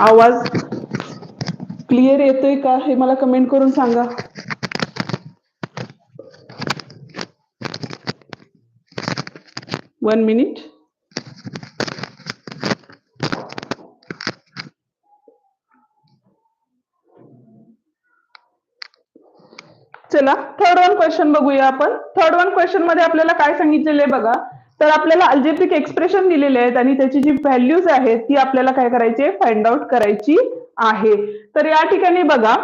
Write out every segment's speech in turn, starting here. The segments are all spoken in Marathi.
आवाज क्लिअर येतोय का? हे मला कमेंट करून सांगा. वन मिनिट चला थर्ड वन क्वेश्चन बघूया आपण. थर्ड वन क्वेश्चनमध्ये आपल्याला काय सांगितलेलं आहे बघा? तर आपल्याला अल्जेब्रिक एक्सप्रेशन दिलेले आहेत आणि त्याची जी व्हॅल्यूज आहेत ती आपल्याला काय करायची फाइंड आउट करायची आहे. तर या ठिकाणी बघा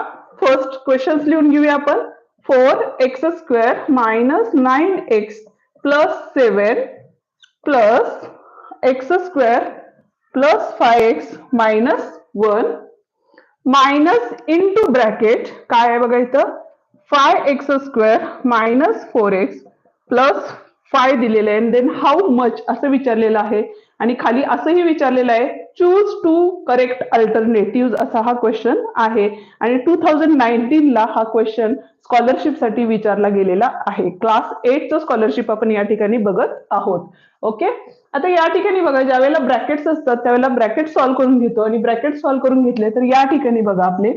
फर्स्ट क्वेश्चन लिहून घेऊया आपण. Four x square minus nine x plus seven plus x square plus five x minus one minus into bracket काय आहे बघा इथं? Five x square minus four x plus five दिलेलं आहे. देन हाऊ मच असं विचारलेलं आहे. आणि खाली असंही विचारलेलं आहे चूज टू करेक्ट अल्टरनेटिव्ह असा हा क्वेश्चन आहे. आणि टू थाउजंड नाईन्टीन ला हा क्वेश्चन स्कॉलरशिपसाठी विचारला गेलेला आहे. क्लास एटचं स्कॉलरशिप आपण या ठिकाणी बघत आहोत. ओके आता या ठिकाणी बघा ज्यावेळेला ब्रॅकेट्स असतात त्यावेळेला ब्रॅकेट सॉल्व्ह करून घेतो. आणि ब्रॅकेट सॉल्व्ह करून घेतले तर या ठिकाणी बघा आपले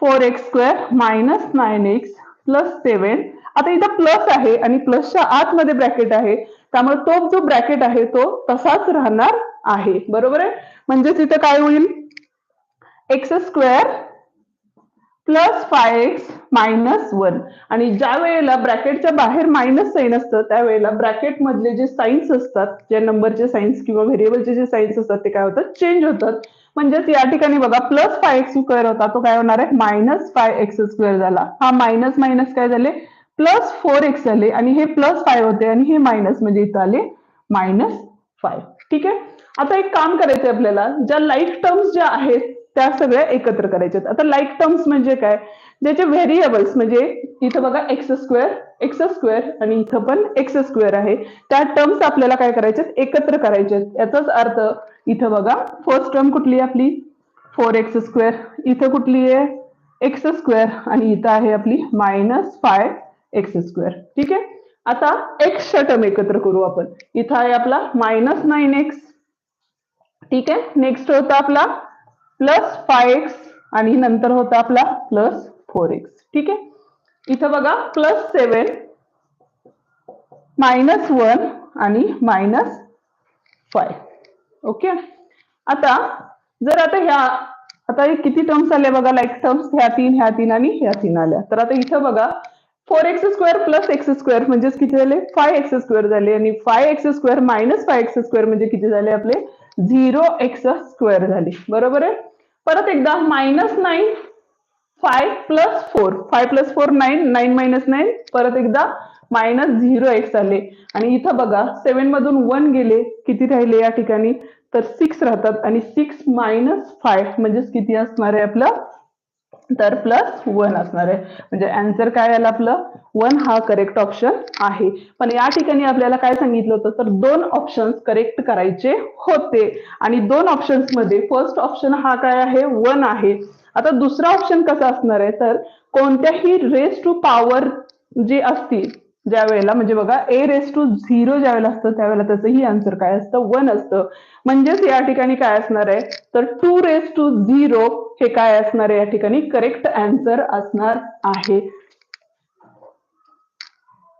four x square minus nine x plus seven आता इथं प्लस आहे आणि प्लसच्या आतमध्ये ब्रॅकेट आहे. त्यामुळे तो जो ब्रॅकेट आहे तो तसाच राहणार आहे. बरोबर आहे? म्हणजेच इथं काय होईल? X square plus five x minus one आणि ज्या वेळेला ब्रॅकेटच्या बाहेर मायनस साईन असतं त्यावेळेला ब्रॅकेट मधले जे साईन्स असतात जे नंबरचे साईन्स किंवा व्हेरिएबलचे जे साईन्स असतात ते काय होतात? चेंज होतात. म्हणजेच या ठिकाणी बघा प्लस फाय एक्स स्क्वेअर होता तो काय होणार आहे? मायनस फाय एक्स स्क्वेअर झाला. हा मायनस मायनस काय झाले? प्लस फोर एक्स आले आणि हे प्लस फाय होते आणि हे मायनस म्हणजे इथं आले मायनस फाय ठीक आहे? आता एक काम करायचंय आपल्याला ज्या लाईक टर्म्स ज्या आहेत त्या सगळ्या एकत्र करायच्यात. आता लाईक टर्म्स म्हणजे काय? ज्याचे व्हेरिएबल्स म्हणजे इथं बघा एक्स स्क्वेअर एक्स स्क्वेअर आणि इथं पण एक्स स्क्वेअर आहे. त्या टर्म्स आपल्याला काय करायच्यात? एकत्र करायच्यात. याचाच अर्थ इथं बघा फर्स्ट टर्म कुठली आहे आपली? फोर एक्स स्क्वेअर इथं कुठली आहे? एक्स स्क्वेअर आणि इथं आहे आपली मायनस फाय एक्स स्क्वेअर ठीक आहे? आता एक्सच्या टर्म एकत्र करू आपण. इथं आहे आपला मायनस नाईन एक्स ठीक आहे? नेक्स्ट होता आपला प्लस फाय एक्स आणि नंतर होता आपला प्लस फोर एक्स ठीक आहे? इथं बघा प्लस सेवन मायनस वन आणि मायनस फाय ओके आता जर आता ह्या आता हे किती टर्म्स आले बघा? लाईक टर्म्स ह्या तीन ह्या तीन आणि ह्या तीन आल्या. तर आता इथं बघा four x square plus x square म्हणजेच किती झाले? फाय एक्स स्क्वेअर झाले. आणि five x square minus five x square म्हणजे किती झाले आपले? झिरो एक्स स्क्वेअर झाले. बरोबर आहे? परत एकदा minus nine five plus four. Five plus four nine nine minus nine. परत एकदा मायनस झिरो एक्स आले. आणि इथं बघा सेव्हन मधून वन गेले. किती राहिले या ठिकाणी? तर सिक्स राहतात. आणि सिक्स मायनस फाय म्हणजेच किती असणार आहे आपलं? तर प्लस वन असणार आहे. म्हणजे आन्सर काय आला आपलं? वन हा करेक्ट ऑप्शन आहे. पण या ठिकाणी आपल्याला काय सांगितलं होतं? तर दोन ऑप्शन करेक्ट करायचे होते. आणि दोन ऑप्शन्समध्ये फर्स्ट ऑप्शन हा काय आहे? वन आहे. आता दुसरा ऑप्शन कसा असणार आहे? तर कोणत्याही रेस टू पॉवर जी असतील ज्या वेळेला म्हणजे बघा ए रेस टू झिरो ज्या वेळेला असतं त्यावेळेला त्याचंही आन्सर काय असतं? वन असतं. म्हणजेच या ठिकाणी काय असणार आहे? तर टू रेस टू झिरो हे काय असणार आहे? या ठिकाणी करेक्ट आन्सर असणार आहे.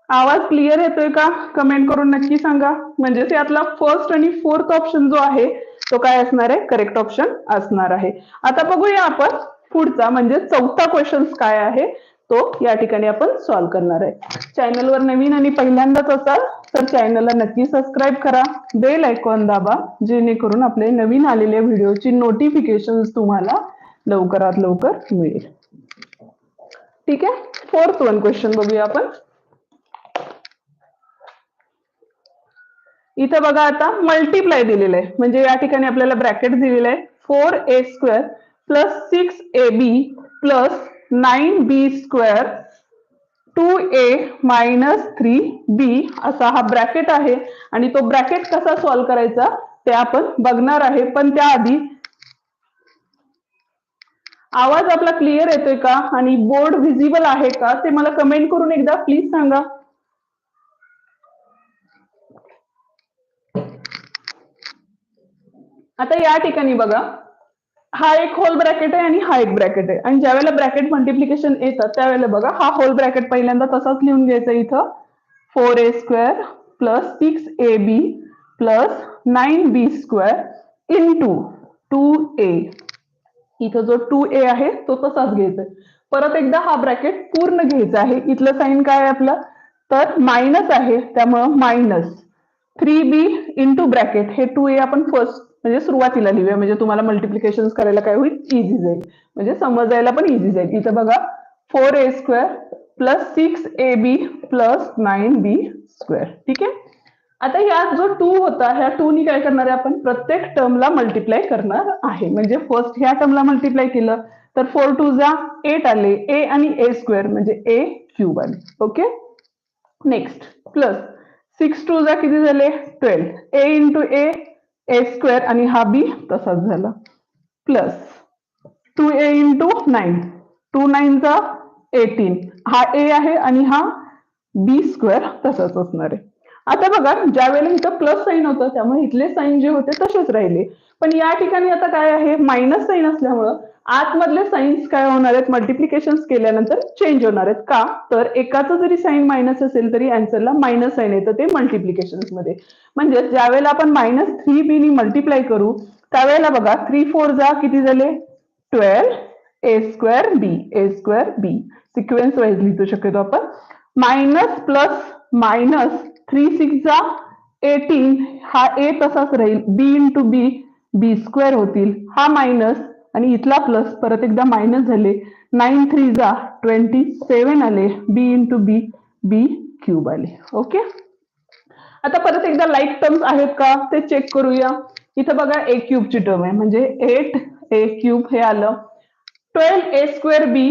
आवाज क्लिअर येतोय का? कमेंट करून नक्की सांगा. म्हणजेच यातला फर्स्ट आणि फोर्थ ऑप्शन जो आहे तो काय असणार आहे? करेक्ट ऑप्शन असणार आहे. आता बघूया आपण पुढचा म्हणजे चौथा क्वेश्चन काय आहे? तो या ठिकाणी आपण सॉल्व्ह करणार आहे. चॅनलवर नवीन आणि पहिल्यांदाच असाल तर चॅनलला नक्की सबस्क्राईब करा. बेल आयकॉन दाबा जेणेकरून आपले नवीन आलेल्या व्हिडिओची नोटिफिकेशन तुम्हाला लवकरात लवकर मिळेल. ठीक आहे? फोर्थ वन क्वेश्चन बघूया आपण. इथं बघा आता मल्टिप्लाय दिलेलं आहे. म्हणजे या ठिकाणी आपल्याला ब्रॅकेट दिलेलं आहे. Four a square plus six a b plus nine b square two a minus three b असा हा ब्रॅकेट आहे. आणि तो ब्रॅकेट कसा सॉल्व्ह करायचा ते आपण बघणार आहे. पण त्याआधी आवाज आपला क्लिअर येतोय का? आणि बोर्ड व्हिजिबल आहे का? ते मला कमेंट करून एकदा प्लीज सांगा. आता या ठिकाणी बघा. हा एक होल ब्रॅकेट आहे आणि हा एक ब्रॅकेट आहे. आणि ज्यावेळेला ब्रॅकेट मल्टिप्लिकेशन येतात त्यावेळेला बघा हा होल ब्रॅकेट पहिल्यांदा तसाच लिहून घ्यायचा इथं. Four a square plus six a b plus nine b square into two a इथं जो टू ए आहे तो तसाच घ्यायचा आहे. परत एकदा हा ब्रॅकेट पूर्ण घ्यायचा आहे. इथलं साईन काय आहे आपलं? तर मायनस आहे. त्यामुळं minus three b into bracket हे टू ए आपण फर्स्ट म्हणजे सुरुवातीला लिहूया. म्हणजे तुम्हाला मल्टिप्लिकेशन करायला काय होईल? इझी जाईल म्हणजे समजायला पण इझी जाईल इथं बघा four a square plus six a b plus nine b square ठीक आहे? आता ह्यात जो टू होता ह्या टू नी काय करणार आहे आपण? प्रत्येक टर्मला मल्टिप्लाय करणार आहे. म्हणजे फर्स्ट ह्या टर्मला मल्टिप्लाय केलं तर फोर टू जा एट आले. ए आणि ए स्क्वेअर म्हणजे ए क्यूब आले. Okay next plus six two जा किती झाले? Twelve a into a a square आणि हा बी तसाच झाला. Plus two a into nine two नाईनचा eighteen हा ए आहे आणि हा बी स्क्वेअर तसाच असणार आहे. आता बघा ज्या वेळेला इथं प्लस साईन होतं त्यामुळे इथले साईन जे होते तसेच राहिले. पण या ठिकाणी आता काय आहे? मायनस साईन असल्यामुळं आतमधले साईन्स काय होणार आहेत? मल्टिप्लिकेशन केल्यानंतर चेंज होणार आहेत. का? तर एकाचं जरी साईन मायनस असेल तरी अँसरला मायनस साईन येतं ते मल्टिप्लिकेशनमध्ये. म्हणजे ज्या वेळेला आपण मायनस थ्री बी नी मल्टिप्लाय करू त्यावेळेला बघा थ्री फोर जा किती झाले? Twelve a square b a square b sequence wise लिहितो शकतो आपण. Minus plus minus three six जा एटीन हा ए तसाच राहील. बी इंटू बी बी स्क्वेअर होतील. हा मायनस आणि इथला प्लस परत एकदा मायनस झाले. नाईन थ्री जा ट्वेंटी सेवन आले. B into b b cube आले. ओके आता परत एकदा लाईक टर्म्स आहेत का? ते चेक करूया. इथं बघा ए क्यूबची टर्म आहे. म्हणजे एट ए क्यूब हे आलं. Twelve a square b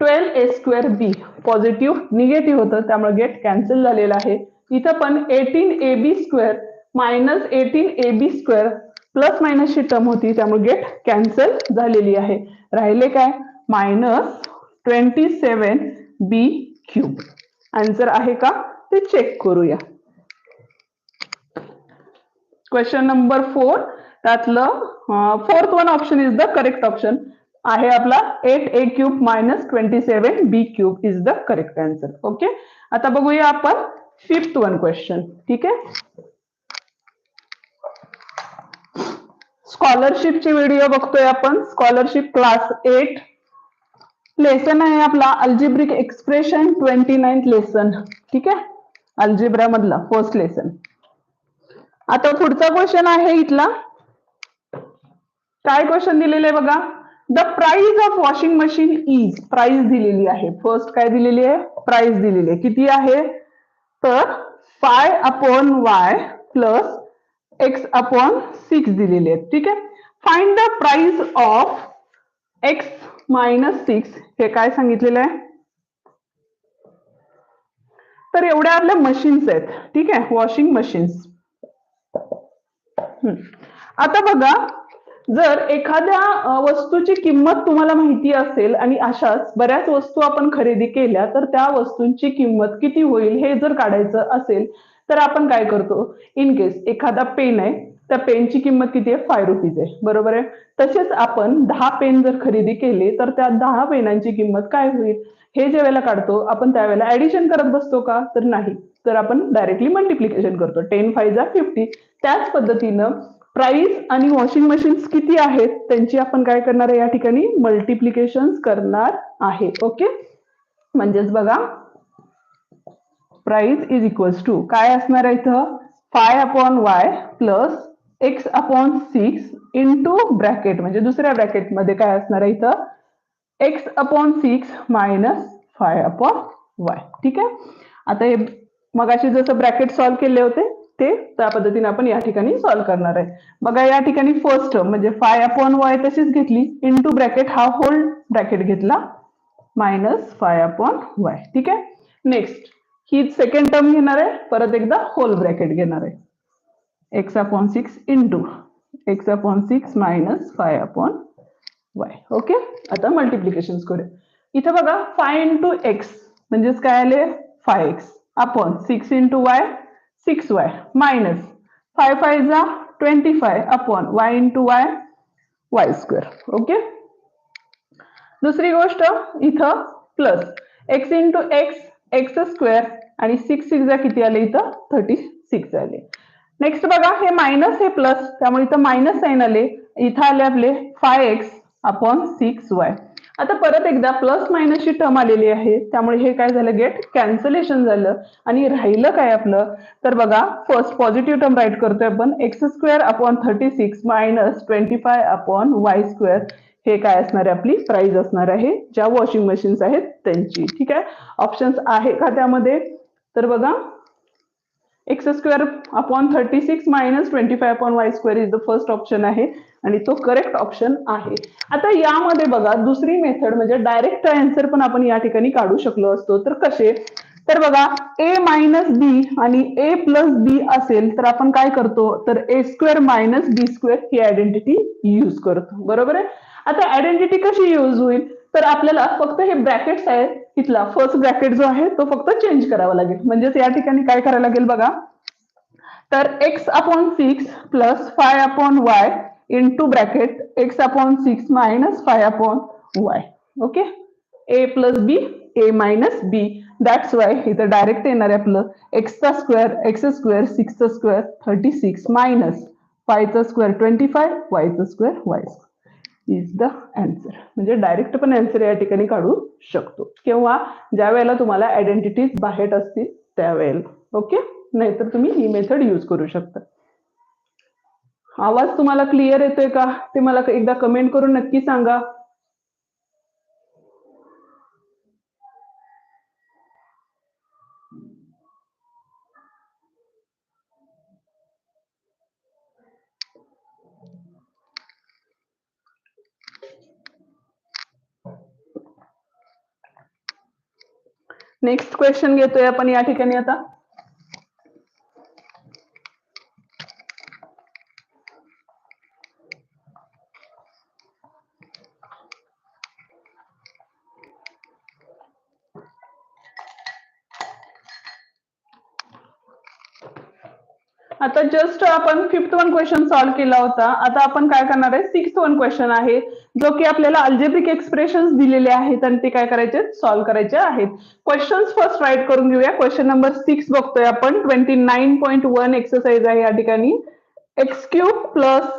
twelve a square b positive negative होतं त्यामुळे गेट कॅन्सल झालेलं आहे. इथं पण eighteen a b square minus eighteen a b square plus मायनसची term होती त्यामुळे गेट कॅन्सल झालेली आहे. राहिले काय? Minus twenty seven b cube. Answer आहे का? ते चेक करूया. क्वेश्चन नंबर फोर त्यातलं fourth one option is the correct option. आहे आपला eight a cube minus twenty seven b cube is the correct answer okay आता बघूया आपण फिफ्थ वन क्वेश्चन ठीक आहे? स्कॉलरशिपचे व्हिडिओ बघतोय आपण. स्कॉलरशिप क्लास एट लेसन आहे आपला algebraic expression twenty ninth lesson ठीक आहे? अल्जिब्रा मधला फर्स्ट लेसन आता पुढचा क्वेश्चन आहे इथला. काय क्वेश्चन दिलेलं आहे बघा? The price of washing machine is price दिलेली आहे. फर्स्ट काय दिलेली आहे? प्राइस दिलेली आहे. किती आहे? तर five upon y plus x upon six दिलेले आहेत. ठीक आहे? Find the price of x minus six हे काय सांगितलेलं आहे? तर एवढ्या आपल्या मशीन्स आहेत. ठीक आहे? वॉशिंग मशीन्स आता बघा जर एखाद्या वस्तूची किंमत तुम्हाला माहिती असेल आणि अशाच बऱ्याच वस्तू आपण खरेदी केल्या तर त्या वस्तूंची किंमत किती होईल हे जर काढायचं असेल तर आपण काय करतो? इन केस एखादा पेन आहे त्या पेनची किंमत किती आहे? फाय रुपीज आहे. बरोबर आहे? तसेच आपण दहा पेन जर खरेदी केले तर त्या दहा पेनांची किंमत काय होईल? हे ज्या वेळेला काढतो आपण त्यावेळेला ऍडिशन करत बसतो का? तर नाही. तर आपण डायरेक्टली मल्टिप्लिकेशन करतो. टेन फाय जा फिफ्टी त्याच पद्धतीनं प्राइस आणि वॉशिंग मशीन्स किती आहेत त्यांची आपण काय करणार आहे या ठिकाणी? मल्टिप्लिकेशन करणार आहे. ओके म्हणजेच बघा प्राइस इज इक्वल्स टू काय असणार आहे इथं? Five upon y plus x upon six into bracket म्हणजे दुसऱ्या ब्रॅकेटमध्ये काय असणार आहे इथं? X upon six minus five upon y ठीक आहे? आता हे मगाशी जसं ब्रॅकेट सॉल्व्ह केले होते ते त्या पद्धतीने आपण या ठिकाणी सॉल्व्ह करणार आहे. बघा या ठिकाणी फर्स्ट टर्म म्हणजे फाय अपॉन वाय तशीच घेतली. इंटू ब्रॅकेट हा होल ब्रॅकेट घेतला. मायनस फाय अपॉन वाय ठीक आहे? नेक्स्ट ही सेकंड टर्म घेणार आहे. परत एकदा होल ब्रॅकेट घेणार आहे. X upon six into x upon six minus five upon y okay आता मल्टिप्लिकेशन करूया इथं बघा फाय इंटू एक्स म्हणजेच काय आले? Five x upon six into y six y minus five five जा twenty five upon y into y y square okay दुसरी गोष्ट इथं plus x into x x square आणि सिक्स सिक्स किती आले इथं? थर्टी सिक्स आले. नेक्स्ट बघा हे मायनस हे प्लस त्यामुळे इथं मायनस साईन आले. इथं आले आपले five x upon six y आता परत एकदा प्लस मायनसची टर्म आलेली आहे. त्यामुळे हे काय झालं? गेट कॅन्सलेशन झालं. आणि राहिलं काय आपलं? तर बघा फर्स्ट पॉझिटिव्ह टर्म राईट करतोय आपण. X square upon thirty six minus twenty five upon y square हे काय असणार आहे? आपली प्राइस असणार आहे. ज्या वॉशिंग मशीन्स आहेत त्यांची. ठीक आहे? ऑप्शन्स आहे का त्यामध्ये? तर बघा x square upon thirty six minus twenty five upon y square is the first option आहे. आणि तो करेक्ट ऑप्शन आहे. आता यामध्ये बघा दुसरी मेथड म्हणजे डायरेक्ट आन्सर पण आपण या ठिकाणी काढू शकलो असतो. तर कसे? तर बघा ए मायनस बी आणि ए प्लस बी असेल तर आपण काय करतो? तर a square minus b square he identity use करतो. बरोबर आहे? आता आयडेंटिटी कशी यूज होईल? तर आपल्याला फक्त हे ब्रॅकेट्स आहेत. तिथला फर्स्ट ब्रॅकेट जो आहे तो फक्त चेंज करावा लागेल. म्हणजेच या ठिकाणी काय करायला लागेल बघा? तर x upon six plus five upon y into bracket x upon six minus five upon y okay a plus b a minus b that's why इथं डायरेक्ट येणार आहे आपलं. एक्सचा स्क्वेअर एक्स स्क्वेअर सिक्सचा स्क्वेअर थर्टी सिक्स मायनस फायचा square twenty five वायचा square y is the answer म्हणजे डायरेक्ट पण अँसर या ठिकाणी काढू शकतो. किंवा ज्या वेळेला तुम्हाला आयडेंटिटीज बाहेर असतील त्यावेळेला. ओके नाहीतर तुम्ही ही मेथड यूज करू शकता. आवाज़ तुम्हाला क्लिअर येतोय का? ते मला एकदा कमेंट करून नक्की सांगा. नेक्स्ट क्वेश्चन घेतोय आपण या ठिकाणी आता. आता जस्ट आपण फिफ्थ वन क्वेश्चन सॉल्व्ह केला होता. आता आपण काय करणार आहे? सिक्स्थ वन क्वेश्चन आहे. जो की आपल्याला अल्जेब्रिक एक्सप्रेशन दिलेले आहेत आणि ते काय करायचे? सॉल्व्ह करायचे आहेत. क्वेश्चन्स फर्स्ट राईट करून घेऊया. क्वेश्चन नंबर सिक्स बघतोय आपण. Twenty nine point one exercise आहे या ठिकाणी. X cube plus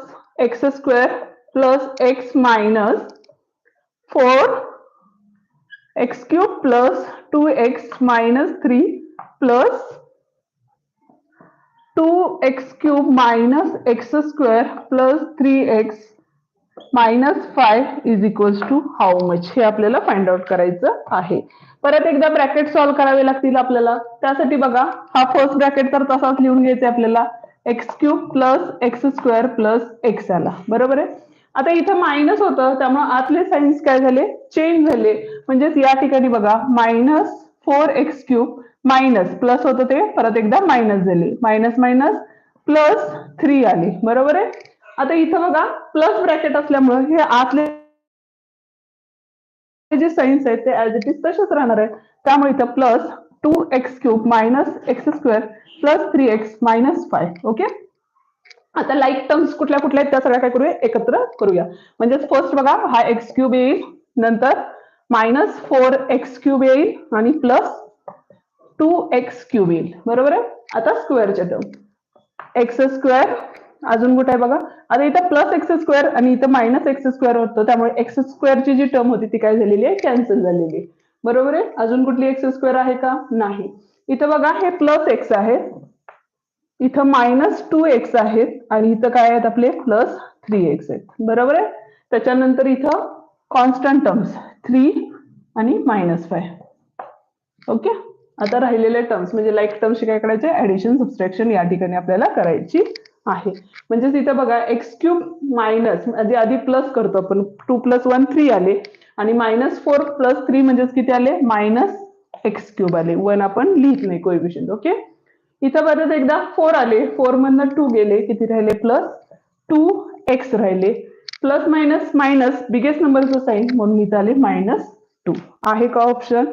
x square plus x minus four x cube plus two x minus three plus two x cube minus x square plus three x minus five is equals to how much हे आपल्याला फाइंड आउट करायचं आहे. परत एकदा ब्रॅकेट सॉल्व्ह करावे लागतील आपल्याला. त्यासाठी बघा हा फर्स्ट ब्रॅकेट तर तसाच लिहून घ्यायचा आपल्याला. X cube plus x square plus x आला बरोबर आहे? आता इथं मायनस होतं त्यामुळे आतले साइन्स काय झाले? चेंज झाले. म्हणजेच या ठिकाणी बघा minus four x cube minus plus होतं ते परत एकदा मायनस झाले. मायनस मायनस प्लस थ्री आले. बरोबर आहे? आता इथं बघा प्लस ब्रॅकेट असल्यामुळे हे आतले जे साइन्स आहेत ते ऍज इट इज तसेच राहणार आहेत. त्यामुळे इथं plus two x cube minus x square plus three x minus five okay आता लाईक टर्म्स कुठल्या कुठल्या आहेत त्या सगळ्या काय करूया? एकत्र करूया. म्हणजेच फर्स्ट बघा हा एक्स क्यूब येईल. नंतर मायनस फोर एक्स क्यूब येईल आणि प्लस टू एक्स क्यूब येईल बरोबर आहे? आता स्क्वेअरच्या टर्म एक्स स्क्वेअर अजून कुठे आहे बघा? आता इथं प्लस एक्स स्क्वेअर आणि इथं मायनस एक्स स्क्वेअर होतं. त्यामुळे एक्स स्क्वेअरची जी टर्म होती ती काय झालेली आहे? कॅन्सल झालेली आहे. बरोबर आहे? अजून कुठली एक्स स्क्वेअर आहे का? नाही. इथं बघा हे प्लस एक्स आहे. इथं मायनस टू एक्स आहेत आणि इथं काय आहेत आपले? प्लस थ्री एक्स आहेत. बरोबर आहे? त्याच्यानंतर इथं कॉन्स्टंट टर्म्स थ्री आणि मायनस फाय ओके आता राहिलेले टर्म्स म्हणजे लाईक टर्म्स काय करायचे ऍडिशन सबस्ट्रॅक्शन या ठिकाणी आपल्याला करायची आहे. म्हणजेच इथं बघा एक्स क्यूब मायनस म्हणजे आधी प्लस करतो आपण. टू प्लस वन थ्री आले. आणि मायनस फोर प्लस थ्री म्हणजेच किती आले? मायनस एक्स क्यूब आले. वन आपण लिहित नाही कोएफिशियंट ओके इथं परत एकदा फोर आले. फोर मधनं टू गेले. किती राहिले? प्लस टू एक्स राहिले. प्लस मायनस मायनस बिगेस्ट नंबरचं साईन म्हणून इथं आले मायनस टू आहे का option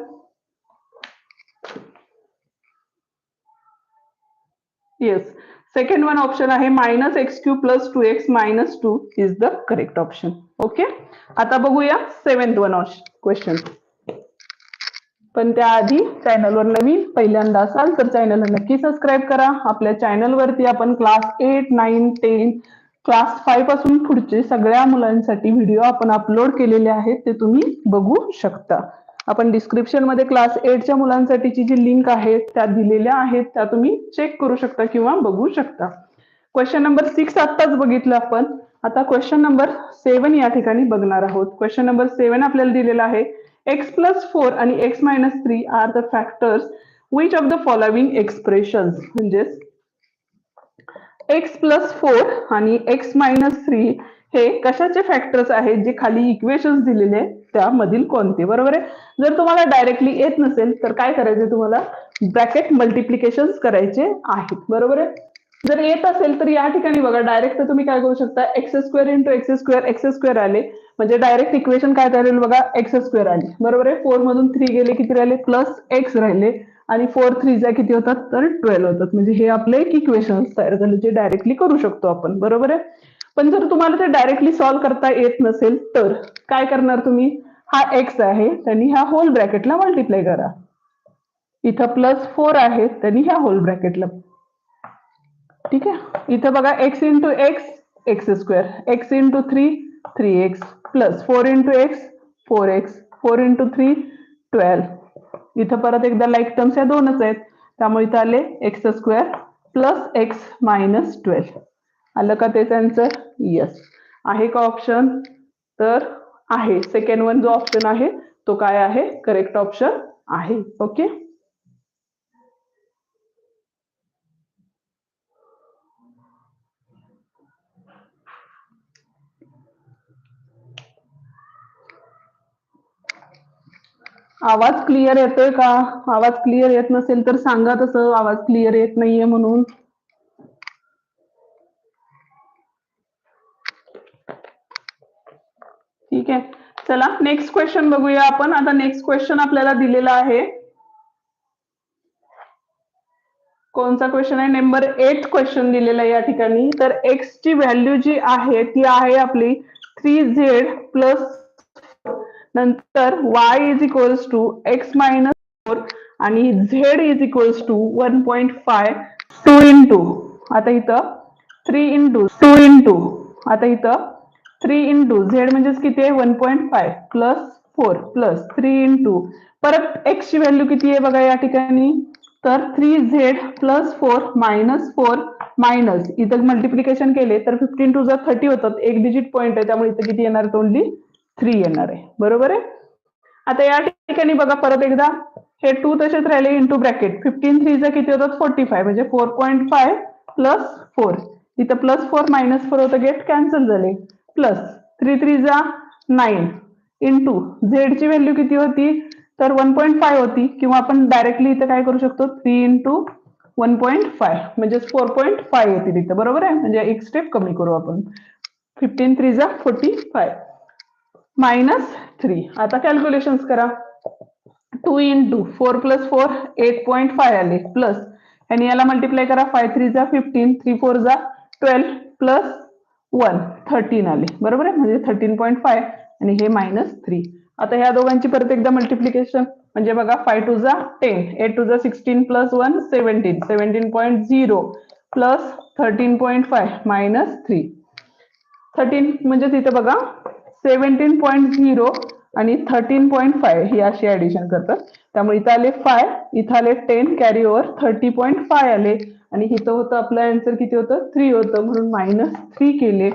yes second one option आहे minus x cube plus two x minus two is the correct option okay आता बघूया सेव्हन्थ वन क्वेश्चन पण त्याआधी चॅनलवर नवीन पहिल्यांदा असाल तर चॅनलला नक्की सबस्क्राईब करा. आपल्या चॅनलवरती आपण class eight nine ten class फाईव्हपासून पुढचे सगळ्या मुलांसाठी व्हिडिओ आपण अपलोड केलेले आहेत ते तुम्ही बघू शकता. आपण डिस्क्रिप्शनमध्ये क्लास एटच्या मुलांसाठीची जी लिंक आहे त्या दिलेल्या आहेत. त्या तुम्ही चेक करू शकता किंवा बघू शकता. क्वेश्चन नंबर सिक्स आत्ताच बघितलं आपण. आता क्वेश्चन नंबर सेव्हन या ठिकाणी बघणार आहोत. क्वेश्चन नंबर सेव्हन आपल्याला दिलेला आहे. एक्स प्लस फोर आणि x minus three are the factors which of the following expression म्हणजेच एक्स प्लस फोर आणि एक्स मायनस थ्री हे कशाचे फॅक्टर्स आहेत जे खाली इक्वेशन्स दिलेले आहेत त्यामधील कोणते? बरोबर आहे? जर तुम्हाला डायरेक्टली येत नसेल तर काय करायचे तुम्हाला? ब्रॅकेट मल्टिप्लिकेशन करायचे आहेत. बरोबर आहे? जर येत असेल तर या ठिकाणी बघा डायरेक्ट तुम्ही काय करू शकता? X square into x square x square आले. म्हणजे डायरेक्ट इक्वेशन काय राहील बघा? एक्स स्क्वेअर आले. बरोबर आहे? फोर मधून थ्री गेले किती राहिले? प्लस एक्स राहिले. आणि फोर थ्री जा किती होतात? तर ट्वेल्व होतात. म्हणजे हे आपले एक इक्वेशन तयार झाले जे डायरेक्टली करू शकतो आपण. बरोबर आहे? पण जर तुम्हाला ते डायरेक्टली सॉल्व्ह करता येत नसेल तर काय करणार तुम्ही? हा एक्स आहे त्यांनी ह्या होल ब्रॅकेटला मल्टिप्लाय करा. इथं प्लस फोर आहे त्यांनी ह्या होल ब्रॅकेटला ठीक आहे? इथं बघा x into x x square x into three three x plus four into x four x four into three twelve इथं परत एकदा लाईक टर्म्स या दोनच आहेत. त्यामुळे इथं आले x square plus x minus twelve आलं का ते आन्सर येस आहे का ऑप्शन तर आहे. सेकंड वन जो ऑप्शन आहे तो काय आहे? करेक्ट ऑप्शन आहे. ओके आवाज क्लिअर येतोय का? आवाज क्लिअर येत नसेल तर सांगा तसं. आवाज क्लिअर येत नाहीये म्हणून. ठीक आहे. चला नेक्स्ट क्वेश्चन बघूया आपण. आता नेक्स्ट क्वेश्चन आपल्याला दिलेला आहे. कोणता क्वेश्चन आहे? नंबर एट क्वेश्चन दिलेला आहे या ठिकाणी. तर एक्स ची व्हॅल्यू जी आहे ती आहे आपली थ्री झेड प्लस नंतर Y is equals to X minus four आणि Z is equals to one point five two into आता इथं three into so into आता इथं थ्री इंटू झेड म्हणजेच किती आहे? One point five plus four plus three into परत एक्स ची व्हॅल्यू किती आहे बघा या ठिकाणी? तर three Z plus four minus four minus इथं मल्टिप्लिकेशन केले तर फिफ्टीन टू जर थर्टी होतात. एक डिजिट पॉईंट आहे त्यामुळे इथं किती येणार? ओनली थ्री येणार आहे. बरोबर आहे? आता या ठिकाणी बघा परत एकदा. हे टू तसेच राहिले इंटू ब्रॅकेट फिफ्टीन थ्री जर किती होतात? फोर्टी फाय म्हणजे four point five plus four इथं प्लस फोर मायनस फोर होतं. गेट कॅन्सल झाले. प्लस थ्री थ्री जा नाईन इंटू झेडची व्हॅल्यू किती होती? तर वन पॉईंट फाय होती. किंवा आपण डायरेक्टली इथं काय करू शकतो? Three into one point five म्हणजे फोर पॉईंट फाय येतील तिथं. बरोबर आहे? म्हणजे एक स्टेप कमी करू आपण. फिफ्टीन थ्री जा फोर्टी फाय मायनस थ्री आता कॅल्क्युलेशन करा. Two into four plus four eight point five आले. प्लस आणि याला मल्टिप्लाय करा. फाय थ्री जा फिफ्टीन थ्री फोर जा ट्वेल्व प्लस वन थर्टीन आले. बरोबर आहे? म्हणजे थर्टीन पॉईंट फाय आणि हे मायनस थ्री आता ह्या दोघांची परत एकदा मल्टिप्लिकेशन म्हणजे बघा फाय टू जा टेन एट टू जा sixteen plus one seventeen seventeen point zero plus thirteen point five minus three thirteen म्हणजे तिथे बघा सेव्हन्टीन पॉईंट झिरो आणि थर्टीन पॉईंट फाय ही अशी ऍडिशन करतात. त्यामुळे इथं आले फाय इथं आले ten carry over thirty point five आले. आणि इथं होतं आपलं आन्सर किती होतं? थ्री होतं. म्हणून मायनस थ्री केले.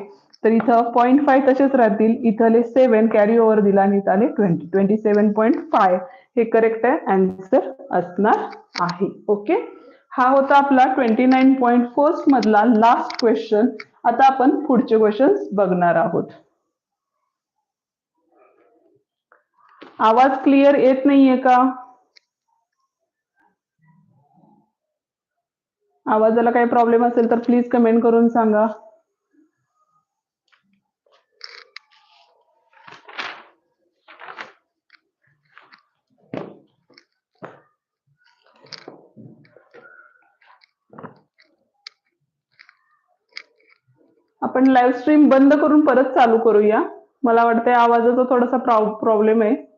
तर इथं पॉईंट फाय तसेच राहतील. इथं आले सेव्हन कॅरी ओव्हर दिला आणि इथं आले twenty twenty seven point five हे करेक्ट आहे आन्सर असणार आहे. ओके हा होता आपला ट्वेंटी नाईन पॉईंट फर्स्ट मधला लास्ट क्वेश्चन आता आपण पुढचे क्वेश्चन्स बघणार आहोत. आवाज क्लिअर येत नाहीये का? आवाजाला काही प्रॉब्लेम असेल तर प्लीज कमेंट करून सांगा. आपण लाईव्ह स्ट्रीम बंद करून परत चालू करूया. मला वाटतंय आवाजाचा थोडासा प्रॉब्लेम आहे.